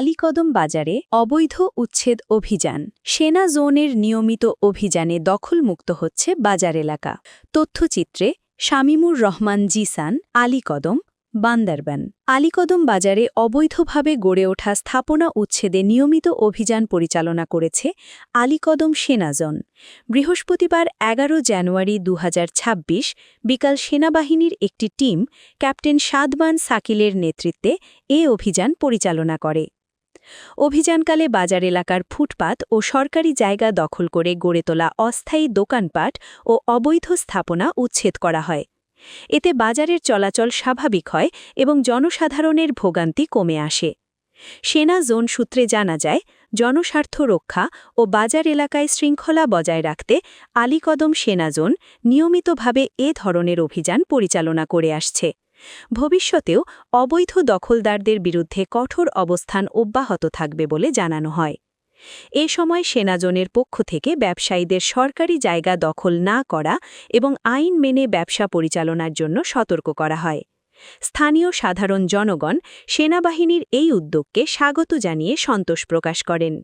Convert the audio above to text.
আলীকদম বাজারে অবৈধ উচ্ছেদ অভিযান। সেনা জোনের নিয়মিত অভিযানে দখলমুক্ত হচ্ছে বাজার এলাকা। তথ্যচিত্রে শামিমুর রহমান জিসান, আলীকদম, বান্দারবান। আলীকদম বাজারে অবৈধভাবে গড়ে ওঠা স্থাপনা উচ্ছেদে নিয়মিত অভিযান পরিচালনা করেছে আলীকদম সেনাজন বৃহস্পতিবার এগারো জানুয়ারি দু হাজার ছাব্বিশ বিকাল সেনাবাহিনীর একটি টিম ক্যাপ্টেন সাদমান সাকিলের নেতৃত্বে এ অভিযান পরিচালনা করে। অভিযানকালে বাজার এলাকার ফুটপাত ও সরকারি জায়গা দখল করে গড়ে তোলা অস্থায়ী দোকানপাট ও অবৈধ স্থাপনা উচ্ছেদ করা হয়। এতে বাজারের চলাচল স্বাভাবিক হয় এবং জনসাধারণের ভোগান্তি কমে আসে। সেনা জোন সূত্রে জানা যায়, জনস্বার্থ রক্ষা ও বাজার এলাকায় শৃঙ্খলা বজায় রাখতে আলীকদম সেনা জোন নিয়মিতভাবে এ ধরনের অভিযান পরিচালনা করে আসছে। ভবিষ্যতেও অবৈধ দখলদারদের বিরুদ্ধে কঠোর অবস্থান অব্যাহত থাকবে বলে জানানো হয়। এ সময় সেনাজনের পক্ষ থেকে ব্যবসায়ীদের সরকারি জায়গা দখল না করা এবং আইন মেনে ব্যবসা পরিচালনার জন্য সতর্ক করা হয়। স্থানীয় সাধারণ জনগণ সেনাবাহিনীর এই উদ্যোগকে স্বাগত জানিয়ে সন্তোষ প্রকাশ করেন।